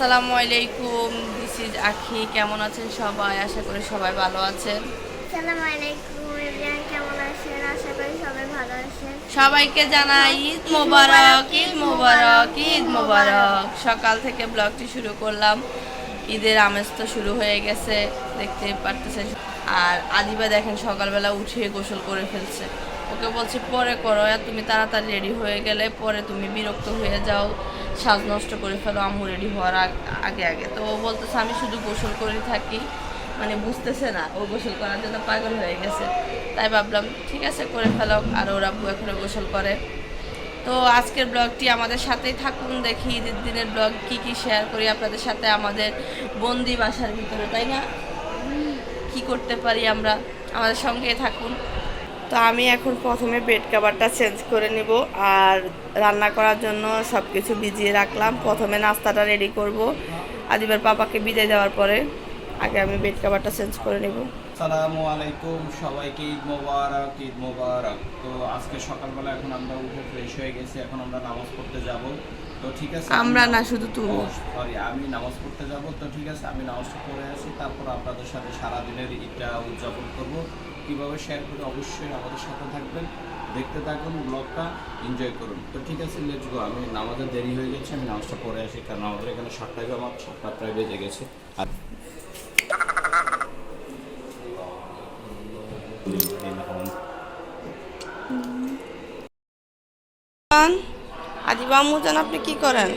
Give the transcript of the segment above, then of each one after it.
আসসালামু আলাইকুম this is আখি কেমন আছেন সবাই? আশা করি সবাই ভালো আছেন। সালাম আলাইকুম কেমন আছেন? আশা করি সবাই ভালো আছেন। সবাইকে জানাই ঈদ মোবারক ঈদ মোবারক ঈদ মোবারক। সকাল থেকে ব্লগটি শুরু করলাম। ঈদের আমেজ তো শুরু হয়ে গেছে দেখতে পারতেছেন। আর আদিবা দেখেন সকালবেলা উঠিয়ে গোসল করে ফেলছে। ওকে বলছি পরে করো আর তুমি তাড়াতাড়ি রেডি হয়ে গেলে পরে তুমি বিরক্ত হয়ে যাও সাজ নষ্ট করে ফেলো আম্মু রেডি হওয়ার আগ- আগে তো ও বলতেছে আমি শুধু গোসল করে থাকি। মানে বুঝতেছে না ও গোসল করার জন্য পাগল হয়ে গেছে। তাই ভাবলাম ঠিক আছে করে ফেলো। আর ওর আব্বু এখনও গোসল করে। তো আজকের ব্লগটি আমাদের সাথেই থাকুন দেখি ঈদের দিনের ব্লগ কি কি শেয়ার করি আপনাদের সাথে আমাদের বন্দি বাসার ভিতরে তাই না? কি করতে পারি আমরা? আমাদের সঙ্গেই থাকুন। তো আমি এখন প্রথমে বেড কাভারটা চেঞ্জ করে নিব আর রান্না করার জন্য সব কিছু ভিজিয়ে রাখলাম। প্রথমে নাস্তাটা রেডি করব। আদিবার পাপাকে বিদায় দেওয়ার পরে আগে আমি বেড কাভারটা চেঞ্জ করে নেব। সালামু আলাইকুম সবাইকে ঈদ মোবারক ঈদ মোবারক। তো আজকে সকালবেলা এখন আমরা উঠে ফ্রেশ হয়ে গেছি এখন আমরা নামাজ পড়তে যাব। তো ঠিক আছে আমরা না শুধু তুমি। সরি আমি নামাজ পড়তে যাব। তো ঠিক আছে আমি নামাজটা পড়ে আসি তারপর আপনাদের সাথে সারা দিনের ঈদটা উদযাপন করব। কীভাবে শেয়ার করে অবশ্যই আমাদের সাথে থাকবেন। দেখতে থাকুন ব্লগটা এনজয় করুন। তো ঠিক আছে লেটস গো আমি নামাজের দেরি হয়ে গেছে, আমি নামাজটা পরে আসি, কারণ আমাদের এখানে সাতটায় আমার সাতটা প্রায় বেজে গেছে। আর আপনি কি করেন?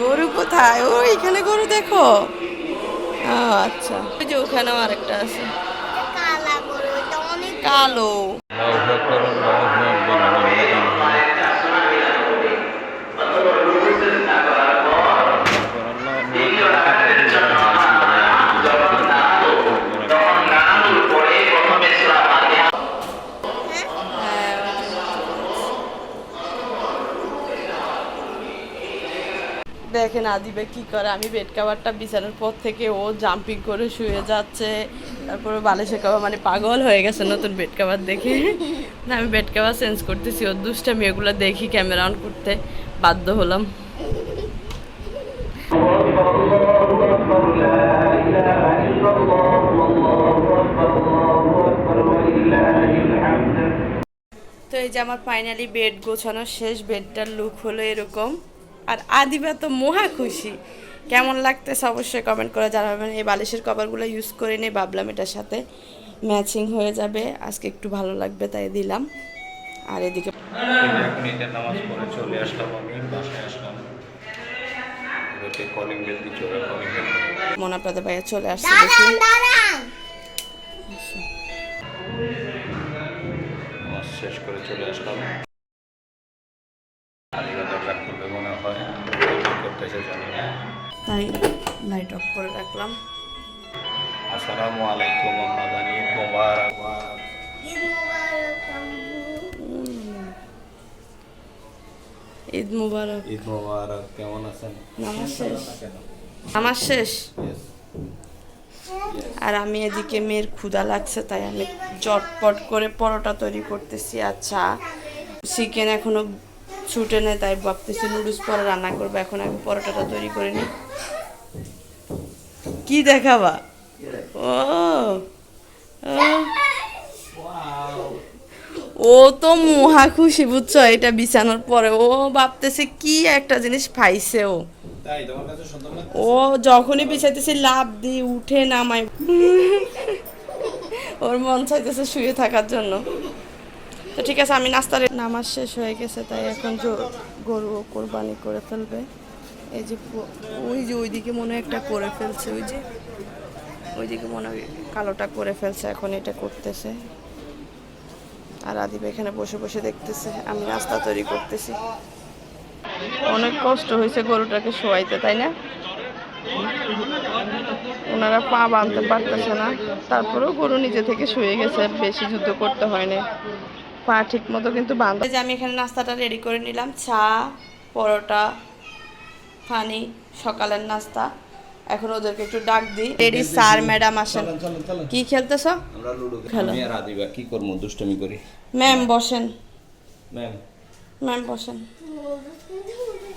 গরু কোথায়? ও, এখানে গরু দেখো। আচ্ছা। ওখানেও আরেকটা আছে কালা গরু এটা অনেক কালো। দেখেন আদিবে কি করে, আমি বেড কাভারটা বিছানার পর থেকে ও জাম্পিং করে শুয়ে যাচ্ছে। তারপরে বালিশে কাভার মানে পাগল হয়ে গেছে নতুন বেড কাভার দেখে। না, আমি বেড কাভার চেঞ্জ করতেছি ওর দুষ্টামি এগুলো দেখি ক্যামেরা অন করতে বাধ্য হলাম। তো এই যে আমার ফাইনালি বেড গোছানো শেষ বেডটার লুক হলো এরকম। আর আদিবা তো মহা খুশি। কেমন লাগতেছে অবশ্যই কমেন্ট করে জানাবেন। এই বালিশের কভারগুলো ইউজ করে নিয়ে ভাবলাম এটার সাথে ম্যাচিং হয়ে যাবে। আজকে একটু ভালো লাগবে তাই দিলাম। আর এদিকে এখন ঈদের নামাজ পড়ে চলে আসলাম আমি বাসায় আসলাম। কলিং বেল দিচ্ছে ওরা কলিং বেল মনে আপনাদের ভাইয়া চলে আসছে দেখি। শেষ করে চলে আসলাম। আলিগা খুলবে মনে হয়। করতেছে জানি না। তাই লাইট অফ করে রাখলাম। আসসালামু আলাইকুম জানি মোবারক। ঈদ মোবারক ঈদ মোবারক। কেমন আছেন? নামাজ শেষ। আমার শেষ? আর আমি এদিকে মেয়ের ক্ষুধা লাগছে তাই আমি চটপট করে পরোটা তৈরি করতেছি। আচ্ছা চিকেন এখনও ছুটে নেই তাই ভাবতেছি নুডলস পরে রান্না করব। এখন আমি পরোটাটা তৈরি করে নিই। কি দেখাবা? ও ও। ও তো মহা খুশি বুঝছ? এটা বিছানোর পরে ও ভাবতেছে কি একটা জিনিস পাইছে ও। ও যখনই বিছাইতেছি লাভ দিয়ে উঠে নামাই ওর মন চাইতেছে শুয়ে থাকার জন্য। তো ঠিক আছে আমি নাস্তার নামাজ শেষ হয়ে গেছে তাই এখন গরু কোরবানি করে ফেলবে। এই যে ওই যে ওইদিকে মনে হয় একটা করে ফেলছে, ওই যে ওইদিকে মনে হয় কালোটা করে ফেলছে, এখন এটা করতেছে। আর আদিব এখানে বসে বসে দেখতেছে, আমি নাস্তা তৈরি করতেছি। অনেক কষ্ট হয়েছে গরুটাকে শোয়াইতে, তাই না? ওনারা পা বাঁধতে পারতেছে না, তারপরেও গরু নিজে থেকে শুয়ে গেছে, বেশি যুদ্ধ করতে হয়নি। পা ঠিক মতো কিন্তু বাঁধা যে আমি এখানে নাস্তাটা রেডি করে নিলাম, চা, পরোটা ফানি সকালের নাস্তা। এখন ওদেরকে একটু ডাক দিই। রেডি স্যার ম্যাডাম আসেন। কি খেলতেছো? আমরা লুডো খেলো। আমি আর আদিবা কি করব দুষ্টমি করি। ম্যাম বসেন। ম্যাম। ম্যাম বসেন।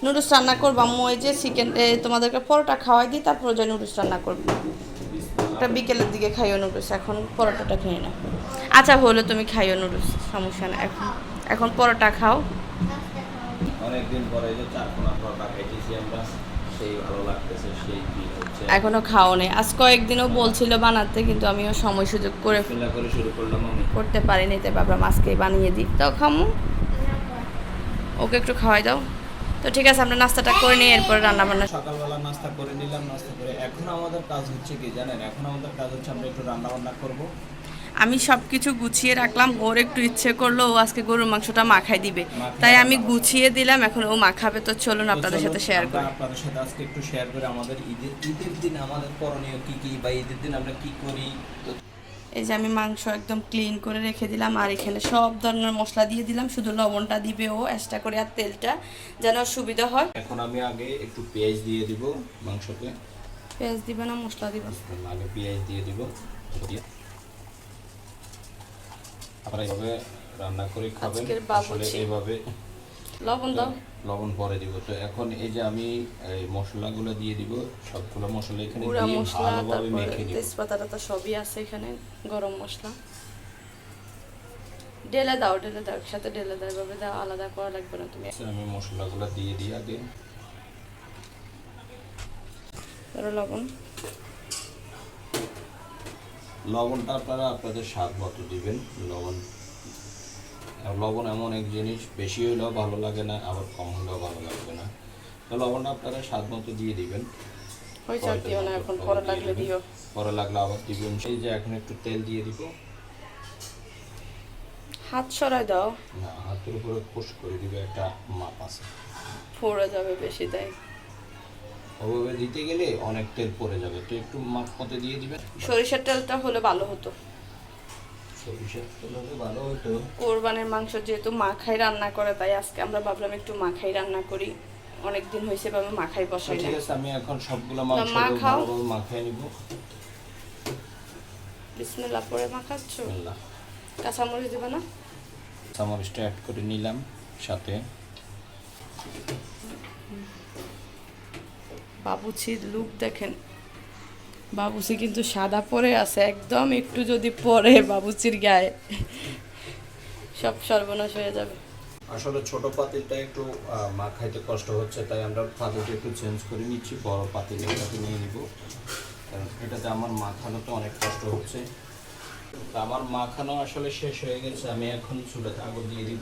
নুডলস রান্না করব। আম্মু ওই যে চিকেন তোমাদেরকে পরোটা খাওয়াই দিই তারপর যে নুডলস রান্না করব। একটা বিকেলের দিকে খাইও নুডলস এখন পরোটাটা খেয়ে না আচ্ছা হলো তুমি খাইও নুডলস সমস্যা না এখন এখন পরোটা খাও। অনেকদিন পরে যে চারকোনা পরোটা খাইতেছি আমরা সেই ভালো লাগতেছে সেই কি হচ্ছে। এখনও খাও নেই আজ কয়েকদিনও বলছিল বানাতে কিন্তু আমিও সময় সুযোগ করে করে শুরু করলাম আমি। করতে পারিনি তাই ভাবলাম আজকেই বানিয়ে দিই। তো খামু। ওকে একটু খাওয়াই দাও। তো ঠিক আছে আমরা নাস্তাটা করে নিই এরপর রান্না বান্না সকালবেলা নাস্তা করে নিলাম নাস্তা করে। এখন আমাদের কাজ হচ্ছে কি জানেন? এখন আমাদের কাজ হচ্ছে আমরা একটু রান্না বান্না করব। আমি সব কিছু গুছিয়ে রাখলাম। ওর একটু ইচ্ছে করল ও আজকে গরুর মাংসটা মাখাই দিবে। তাই আমি গুছিয়ে দিলাম এখন ও মাখাবে। তো চলুন আপনাদের সাথে শেয়ার করি। আপনাদের সাথে আজকে একটু শেয়ার করে আমাদের ঈদের ঈদের দিন আমাদের করণীয় কি কি বা ঈদের দিন আমরা কি করি? এই যে আমি মাংস একদম ক্লিন করে রেখে দিলাম আর এখানে সব ধরনের মশলা দিয়ে দিলাম। শুধু লবণটা দিবে ও এক্সট্রা করে আর তেলটা যেন সুবিধা হয়। এখন আমি আগে একটু পেঁয়াজ দিয়ে দিব মাংসতে। পেঁয়াজ দিবে না মশলা দিবে। আগে পেঁয়াজ দিয়ে দিব। আপনারা এইভাবে রান্না করে খাবেন। আসলে। এইভাবে লবণ দাও। লবণ পরে দিব। তো এখন এই যে আমি এই মশলাগুলো দিয়ে দিব সবগুলো মশলা এখানে দিয়ে ভালোভাবে মেখে দিব। তেজপাতাটা তো সবই আছে এখানে গরম মশলা। ঢেলে দাও ঢেলে দাও একসাথে ঢেলে দাও এভাবে দাও আলাদা করা লাগবে না তুমি। আচ্ছা, আমি মশলাগুলো দিয়ে দিই আগে। লবণ। লবণটা আপনারা আপনাদের স্বাদ মতো দিবেন। লবণ আর লবণ এমন এক জিনিস বেশি হলেও ভালো লাগে না আবার কম হলেও ভালো লাগবে না। তো লবণটা আপনারা স্বাদ মতো দিয়ে দিবেন। পরে লাগলে আবার দিবেন সেই যে এখন একটু তেল দিয়ে দিব। হাত সরাই দাও। না হাতের উপরে খুশ করে দিবে একটা মাপ আছে। পড়ে যাবে বেশি তাই। ওভাবে দিতে গেলে অনেক তেল পড়ে যাবে। তো একটু মাপ মতো দিয়ে দিবেন। সরিষার তেলটা হলে ভালো হতো। সরিষার তেল হলে ভালো হতো। কোরবানের মাংস যেহেতু মাখাই রান্না করে তাই আজকে আমরা ভাবলাম একটু মাখাই রান্না করি। অনেক দিন হয়েছে ভাবে মাখাই বসাই ঠিক আছে আমি এখন সবগুলো মাংস মাখাও। ভালোভাবে মাখিয়ে নিব। বিসমিল্লাহ পরে মাখাচ্ছ? কাঁচামরিচ দেবে না? চামচটা অ্যাড করে নিলাম সাথে। বাবুচির লুক দেখেন। বাবুচি কিন্তু সাদা পরে আছে একদম একটু যদি পরে বাবুচির গায়ে সব সর্বনাশ হয়ে যাবে। আসলে ছোট পাতিলটা একটু মা খাইতে কষ্ট হচ্ছে তাই আমরা পাতিলটা একটু চেঞ্জ করে নিচ্ছি বড় পাতিল এটাতে নিয়ে নিব। কারণ এটাতে আমার মাখানো তো অনেক কষ্ট হচ্ছে। আমার মাখানো আসলে শেষ হয়ে গেছে আমি এখন চুলাতে আগুন দিয়ে দিব।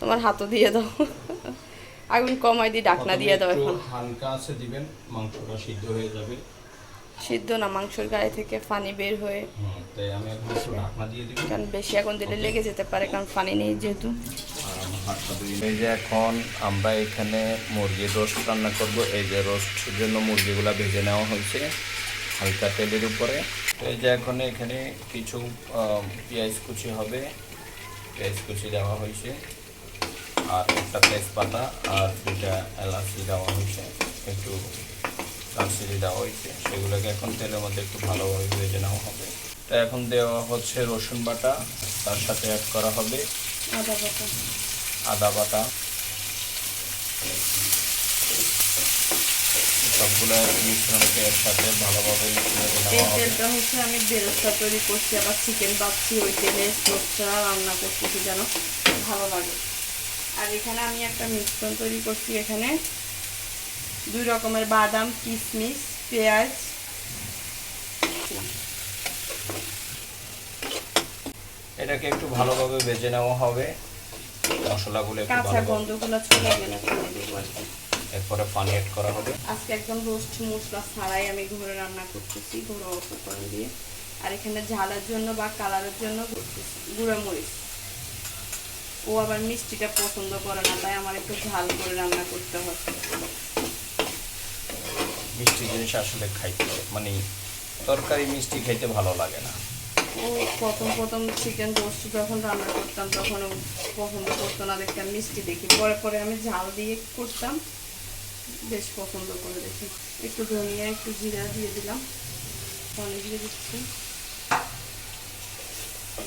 তোমার হাতও দিয়ে দাও। আগুন কমাই দিয়ে ডাকনা প্রথমে দিয়ে দাও এখন। হালকা আছে দিবেন মাংসটা সিদ্ধ হয়ে যাবে। সিদ্ধ না মাংসের গায়ে থেকে পানি বের হয়ে। তাই আমি এখন একটু ঢাকনা দিয়ে দিব। কারণ বেশি আগুন দিলে লেগে যেতে পারে কারণ পানি নেই যেহেতু। এই যে এখন আমরা এখানে মুরগির রোস্ট রান্না করব। এই যে রোস্টের জন্য মুরগিগুলো ভেজে নেওয়া হয়েছে হালকা তেলের উপরে। এই যে এখন এখানে কিছু পেঁয়াজ কুচি হবে। পেঁয়াজ কুচি দেওয়া হয়েছে। আর একটা তেজপাতা আর দুটা এলাচি দেওয়া হয়েছে একটু দারচিনি দেওয়া হয়েছে। সেগুলোকে এখন তেলের মধ্যে একটু ভালোভাবে ভেজে নেওয়া হবে। তো এখন দেওয়া হচ্ছে রসুন বাটা তার সাথে অ্যাড করা হবে আদা বাটা। আদা বাটা। সবগুলো মিশ্রণকে এর সাথে ভালোভাবে তেলটা হচ্ছে আমি বেরোস্তা তৈরি করছি আবার চিকেন বাপছি ওই তেলে সবটা রান্না করতেছি যেন ভালো লাগে। আর এখানে আমি একটা মিশ্রণ তৈরি করছি এখানে। দুই রকমের বাদাম কিশমিশ পেঁয়াজ। এটাকে একটু ভালোভাবে ভেজে নেওয়া হবে। মশলাগুলো একটু কাঁচা গন্ধগুলো চলে গেলে। এরপরে পানি অ্যাড করা হবে। আজকে একদম রোস্ট মশলা ছাড়াই আমি ঘরে রান্না করতেছি ঘরোয়া উপকরণ দিয়ে। আর এখানে ঝালের জন্য বা কালারের জন্য করতেছি গুঁড়া মরিচ ও আবার মিষ্টিটা পছন্দ করে না তাই আমার একটু ঝাল করে রান্না করতে হয়। মিষ্টি জিনিস আসলে খাইতে মানে তরকারি মিষ্টি খেতে ভালো লাগে না। ও প্রথম প্রথম চিকেন রোস্ট যখন রান্না করতাম তখন ও পছন্দ করতো না দেখতাম মিষ্টি দেখি। পরে পরে আমি ঝাল দিয়ে করতাম বেশ পছন্দ করে দেখি। একটু ধনিয়া একটু জিরা দিয়ে দিলাম অনেক দিয়ে দিচ্ছি।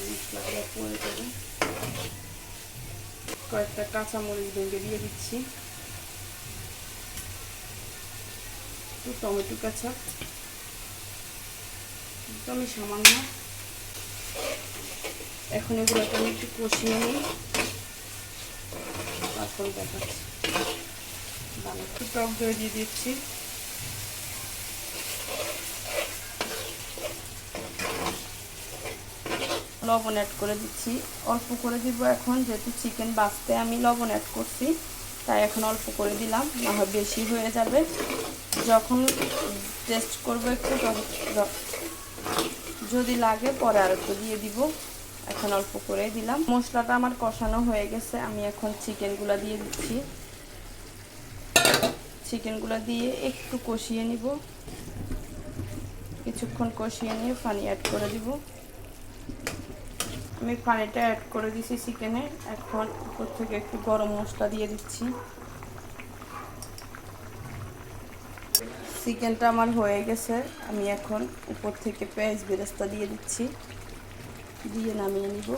মশলাগুলো পরে কয়েকটা কাঁচামরিচ ভেঙে দিয়ে দিচ্ছি। একটু টমেটো কাঁচা। একদমই সামান্য। এখন এগুলোকে আমি একটু কষিয়ে নিই। তারপর দেখাচ্ছি। একটু টক দই দিয়ে দিচ্ছি। লবণ অ্যাড করে দিচ্ছি। অল্প করে দিব এখন, যেহেতু চিকেন বাঁচতে আমি লবণ অ্যাড করছি, তাই এখন অল্প করে দিলাম, না হয় বেশি হয়ে যাবে। যখন টেস্ট করব একটু যদি লাগে পরে আর একটু দিয়ে দিব। এখন অল্প করে দিলাম। মশলাটা আমার কষানো হয়ে গেছে, আমি এখন চিকেনগুলো দিয়ে দিচ্ছি। চিকেনগুলো দিয়ে একটু কষিয়ে নিব। কিছুক্ষণ কষিয়ে নিয়ে পানি অ্যাড করে দিব। আমি পানিটা অ্যাড করে দিছি চিকেনে। এখন উপর থেকে একটু গরম মশলা দিয়ে দিচ্ছি। চিকেনটা আমার হয়ে গেছে। আমি এখন উপর থেকে পেঁয়াজ বেরেস্তা দিয়ে দিচ্ছি। দিয়ে নামিয়ে নিব।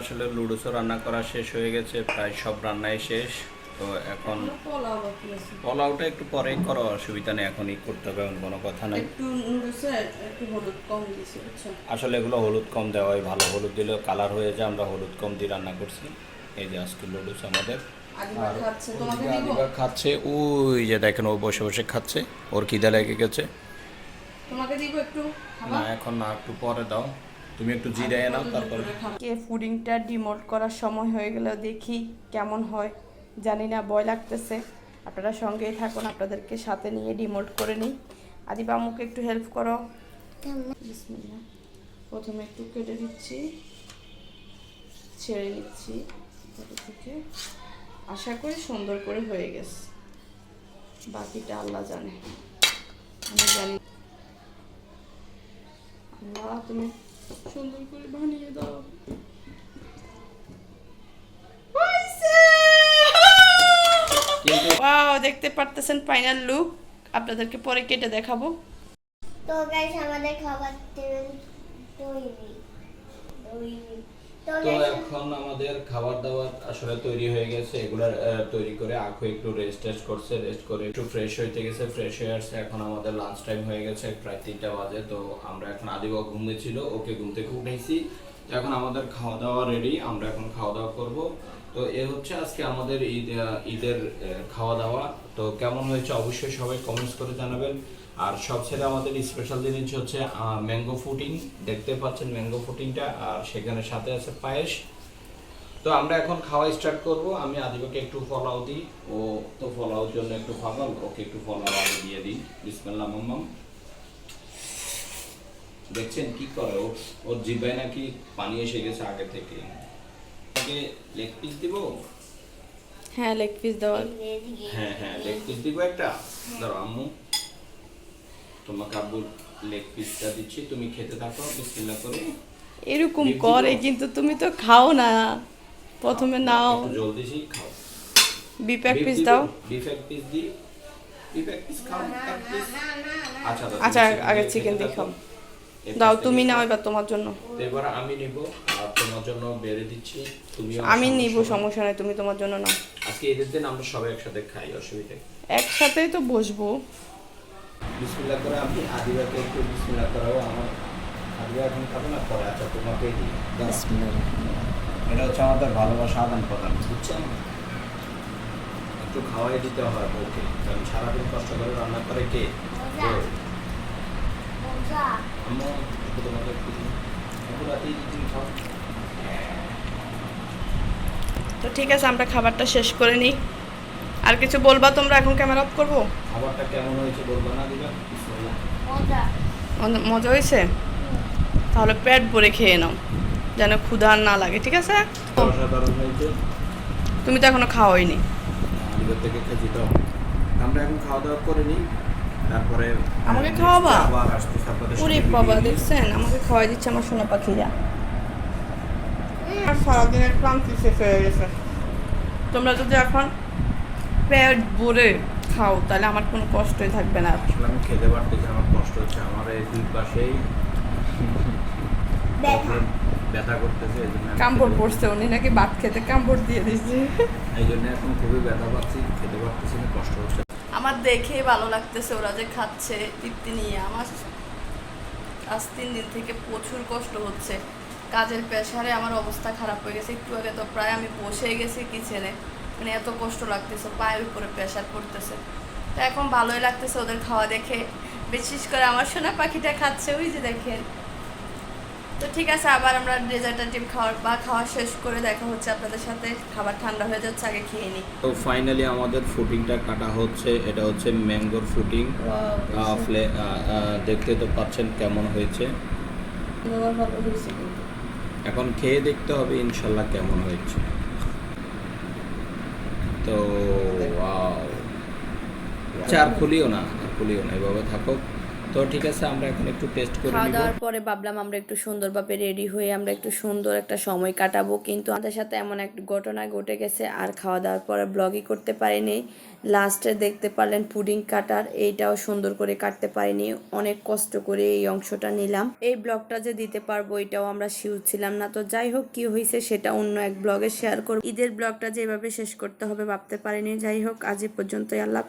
আসলে লুডুসও রান্না করা শেষ হয়ে গেছে। প্রায় সব রান্নাই শেষ। তো এখন পোলাওটা একটু পরে করো অসুবিধা নেই এখনই করতে হবে এমন কোনো কথা নাই। একটু হলুদ কম দিয়েছি বুঝছ? আসলে এগুলো হলুদ কম দেওয়াই ভালো হলুদ দিলেও কালার হয়ে যায় আমরা হলুদ কম দিয়ে রান্না করছি। এই যে আজকে লুডুস আমাদের। আদিবা খাচ্ছে ওই যে দেখেন ও বসে বসে খাচ্ছে ওর খিদে লেগে গেছে। তোমাকে দিব একটু না এখন না একটু পরে দাও। তুমি একটু জিরে নাও তারপরে কে ফুডিংটা ডিমোট করার সময় হয়ে গেল দেখি কেমন হয়। জানি না, ভয় লাগতেছে। আপনারা সঙ্গেই থাকুন, আপনাদেরকে সাথে নিয়ে ডিমোট করে নিই। আদিবা আমাকে একটু হেল্প করো। প্রথমে একটু কেটে দিচ্ছি ছেড়ে নিচ্ছি। থেকে। আশা করি সুন্দর করে হয়ে গেছে। বাকিটা আল্লাহ জানে। আমি জানি। আল্লাহ, তুমি সুন্দর করে বানিয়ে দাও কিন্তু ওয়াও দেখতে পারতেছেন ফাইনাল লুক আপনাদেরকে পরে কেটে দেখাবো। তো গাইস আমাদের খাবার তৈরি তৈরি তো তো এখন আমাদের খাবার দাবার আসলে তৈরি হয়ে গেছে। এগুলো তৈরি করে আখু একটু রেস্ট টেস্ট করছে। রেস্ট করে একটু ফ্রেশ হইতে গেছে। ফ্রেশ হয়ে আসছে। এখন আমাদের লাঞ্চ টাইম হয়ে গেছে প্রায় তিনটা বাজে। তো আমরা এখন আদিবা ঘুমিয়েছিল ওকে ঘুম থেকে উঠেছি এখন আমাদের খাওয়া দাওয়া রেডি আমরা এখন খাওয়া দাওয়া করব। তো এ হচ্ছে আজকে আমাদের ঈদ ঈদের খাওয়া দাওয়া তো কেমন হয়েছে অবশ্যই সবাই কমেন্টস করে জানাবেন। আর সবচেয়ে আমাদের স্পেশাল জিনিস হচ্ছে ম্যাঙ্গো ফুটিং দেখতে পাচ্ছেন ম্যাঙ্গো ফুটিংটা আর সেখানে সাথে আছে পায়েস। তো আমরা এখন খাওয়া স্টার্ট করব। আমি আদিবাকে একটু ফলাও দিই। ও তো ফলাওর জন্য একটু পাগল, ওকে একটু ফলাও আগে দিয়ে দিই। বিসমিল্লাহ মাম্মাম। দেখছেন কি করে ও? ওর জিভায় নাকি পানি এসে গেছে আগে থেকে লেগ পিস দিব? হ্যাঁ লেগ পিস এদিকে হ্যাঁ হ্যাঁ লেগ পিস দিব একটা। ধরো আম্মু তোমাকে আব্বুর লেগ পিসটা দিচ্ছি তুমি খেতে থাকো বিসমিল্লাহ করে। এরকম করে কিন্তু তুমি তো খাও না। প্রথমে নাও। জলদি সেই খাও। বিপ এক পিস দাও। Beef এক পিস দি beef এক পিস খাও আচ্ছা আচ্ছা আগে চিকেন। দেখাও এর দাও তুমি নাও এবার তোমার জন্য। এবার আমি নিব আর তোমার জন্য বেড়ে দিচ্ছি তুমি আমি নিব সমস্যা নাই তুমি তোমার জন্য নাও। আজকে ঈদের দিন আমরা সবাই একসাথে খাই অসুবিধা নেই। একসাথেই তো বসবো। বিসমিল্লাহ করে আমি আদিবাকে একটু বিসমিল্লাহ করাবো আমার আদিবা এখন খাবে না পরে আচ্ছা তোমাকে দিই। দাও। এটা হচ্ছে আমাদের ভালোবাসা আদান প্রদান বুঝছেন একটু খাওয়াই দিতে হয় ওকে কারণ সারাদিন কষ্ট করে রান্না করে কে? তো ঠিক আছে আমরা খাবারটা শেষ করে নিই। আর কিছু বলবা তোমরা? এখন ক্যামেরা অফ করব? খাবারটা কেমন হয়েছে বলব না দিবা? মজা। মজা হয়েছে? তাহলে পেট ভরে খেয়ে নাও যেন ক্ষুধা না লাগে ঠিক আছে? তুমি তো এখনও খাওয়াইনি। আমরা এখন খাওয়া দাওয়া করে নিই। তারপরে আমাকে খাওয়াবা? ওরে বাবা দেখছেন? আমাকে খাওয়াই দিচ্ছে আমার সোনা পাখিরা। আর সারাদিনের ক্লান্তি শেষ হয়ে গেছে। তোমরা যদি এখন পেট ভরে খাও তাহলে আমার কোনো কষ্টই থাকবে না। আসলে আমি খেতে পারতেছি আমার কষ্ট হচ্ছে। আমার এই দুই পাশেই ব্যথা। ব্যথা করতেছে এই জন্য আমি কামড় পড়ছে উনি নাকি ভাত খেতে কামড় দিয়ে দিচ্ছে এই জন্য এখন খুবই ব্যথা পাচ্ছি খেতে পারতেছি না কষ্ট হচ্ছে। আমার দেখেই ভালো লাগতেছে ওরা যে খাচ্ছে, তৃপ্তি নিয়ে। আমার আজ তিন দিন থেকে প্রচুর কষ্ট হচ্ছে। কাজের প্রেশারে আমার অবস্থা খারাপ হয়ে গেছে। একটু আগে তো প্রায় আমি বসে গেছি কিচেনে। মানে এত কষ্ট লাগতেছে, পায়ের উপরে প্রেশার পড়তেছে। তো এখন ভালোই লাগতেছে ওদের খাওয়া দেখে। বিশেষ করে আমার সোনা পাখিটা খাচ্ছে, ওই যে দেখেন। তো ঠিক আছে আবার আমরা ডেজার্টার টিপ খাওয়ার বা খাওয়া শেষ করে দেখা হচ্ছে আপনাদের সাথে। খাবার ঠান্ডা হয়ে যাচ্ছে আগে খেয়ে নিই। তো ফাইনালি আমাদের ফুটিংটা কাটা হচ্ছে এটা হচ্ছে ম্যাঙ্গোর ফুটিং ফ্লে দেখতে তো পাচ্ছেন কেমন হয়েছে। এখন খেয়ে দেখতে হবে ইনশাল্লাহ কেমন হয়েছে। তো wow. চার খুলিও না আর খুলিও না এভাবে থাকো তো ঠিক আছে আমরা এখন একটু টেস্ট করে খাওয়া দাওয়ার পরে ভাবলাম আমরা একটু সুন্দরভাবে রেডি হয়ে আমরা একটু সুন্দর একটা সময় কাটাবো কিন্তু আমাদের সাথে এমন একটা ঘটনা ঘটে গেছে আর খাওয়া দাওয়ার পরে ব্লগই করতে পারিনি। লাস্টে দেখতে পারলেন পুডিং কাটার এইটাও সুন্দর করে কাটতে পারিনি। অনেক কষ্ট করে এই অংশটা নিলাম। এই ব্লগটা যে দিতে পারব এটাও আমরা শিওর ছিলাম না। তো যাই হোক কি হয়েছে সেটা অন্য এক ব্লগে শেয়ার করব। ঈদের ব্লগটা যেভাবে শেষ করতে হবে ভাবতে পারিনি। যাই হোক আজ এ পর্যন্তই আল্লাহ।